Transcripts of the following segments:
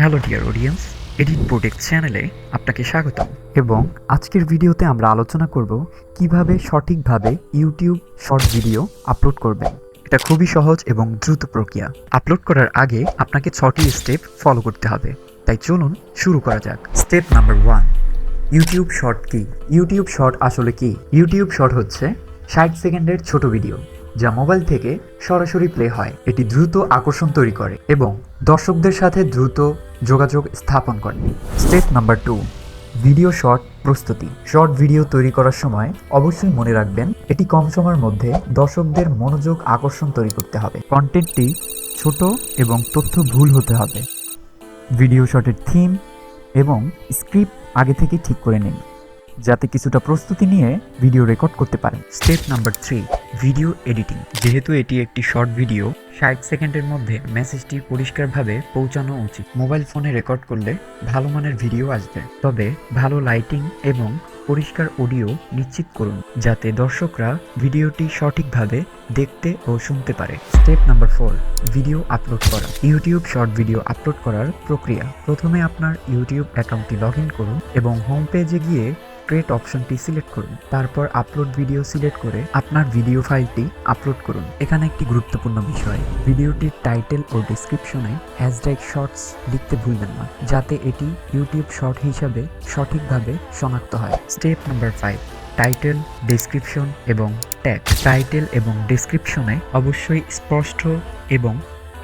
Hello dear audience edit product চ্যানেলে আপনাকে স্বাগতম। এবং আজকের ভিডিওতে আমরা আলোচনা করব কীভাবে সঠিকভাবে ইউটিউব শর্ট ভিডিও আপলোড করবেন। এটা খুবই সহজ এবং দ্রুত প্রক্রিয়া। আপলোড করার আগে আপনাকে ছটি স্টেপ ফলো করতে হবে। তাই চলুন শুরু করা যাক। Step number one YouTube short কি? ইউটিউব শর্ট আসলে কি? ইউটিউব শর্ট হচ্ছে ষাট সেকেন্ডের ছোট ভিডিও যা মোবাইল থেকে সরাসরি প্লে হয়। এটি দ্রুত আকর্ষণ তৈরি করে এবং দর্শকদের সাথে দ্রুত যোগাযোগ স্থাপন করে। Step number two, video short প্রস্তুতি। শর্ট ভিডিও তৈরি করার সময় অবশ্যই মনে রাখবেন, এটি কম সময়ের মধ্যে দর্শকদের মনোযোগ আকর্ষণ তৈরি করতে হবে। কন্টেন্টটি ছোট এবং তথ্য ভুল হতে হবে। ভিডিও শটের থিম এবং স্ক্রিপ্ট আগে থেকে ঠিক করে নিন, যাতে কিছুটা প্রস্তুতি নিয়ে ভিডিও রেকর্ড করতে পারেন। Step number three video editing. যেহেতু এটি একটি শর্ট ভিডিও, ষাট সেকেন্ডের মধ্যে মেসেজটি পরিষ্কারভাবে পৌঁছানো উচিত। মোবাইল ফোনে রেকর্ড করলে ভালো মানের ভিডিও আসবে। তবে ভালো লাইটিং এবং পরিষ্কার অডিও নিশ্চিত করুন, যাতে দর্শকরা ভিডিওটি সঠিকভাবে দেখতে ও শুনতে পারে। Step number four, video upload করা। ইউটিউব শর্ট ভিডিও আপলোড করার প্রক্রিয়া। প্রথমে আপনার ইউটিউব অ্যাকাউন্টটি লগ করুন এবং হোম পেজে গিয়ে ক্রিয়েট অপশনটি সিলেক্ট করুন। তারপর আপলোড ভিডিও সিলেক্ট করে আপনার ভিডিও ফাইলটি আপলোড করুন। এখানে একটি গুরুত্বপূর্ণ বিষয়। ভিডিওটির টাইটেল ও ডিসক্রিপশনে হ্যাশট্যাগ শর্টস লিখতে ভুলবেন না, যাতে এটি ইউটিউব শর্ট হিসাবে সঠিকভাবে শনাক্ত হয়। Step number five title description এবং ট্যাগ টাইটেল এবং ডেসক্রিপশনে অবশ্যই স্পষ্ট এবং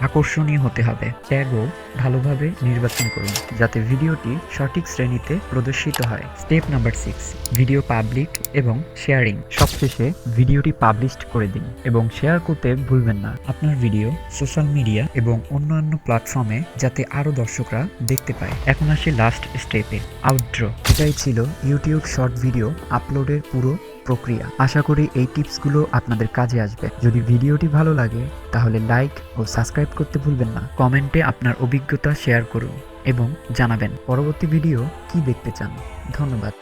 আকর্ষণীয় হতে হবে। ট্যাগও ভালোভাবে নির্বাচন করুন, যাতে ভিডিওটি সঠিক শ্রেণীতে প্রদর্শিত হয়। Step number six video public এবং শেয়ারিং সবশেষে ভিডিওটি পাবলিশড করে দিন এবং শেয়ার করতে ভুলবেন না। আপনার ভিডিও সোশ্যাল মিডিয়া এবং অন্যান্য প্ল্যাটফর্মে যাতে আরও দর্শকরা দেখতে পায়। এখন আসি লাস্ট স্টেপে আউটড্র এটাই ছিল ইউটিউব শর্ট ভিডিও আপলোডের পুরো প্রক্রিয়া। আশা করি এই টিপসগুলো আপনাদের কাজে আসবে। যদি ভিডিওটি ভালো লাগে, তাহলে লাইক ও সাবস্ক্রাইব করতে ভুলবেন না। কমেন্টে আপনার অভিজ্ঞতা শেয়ার করুন এবং জানাবেন পরবর্তী ভিডিও কি দেখতে চান। ধন্যবাদ।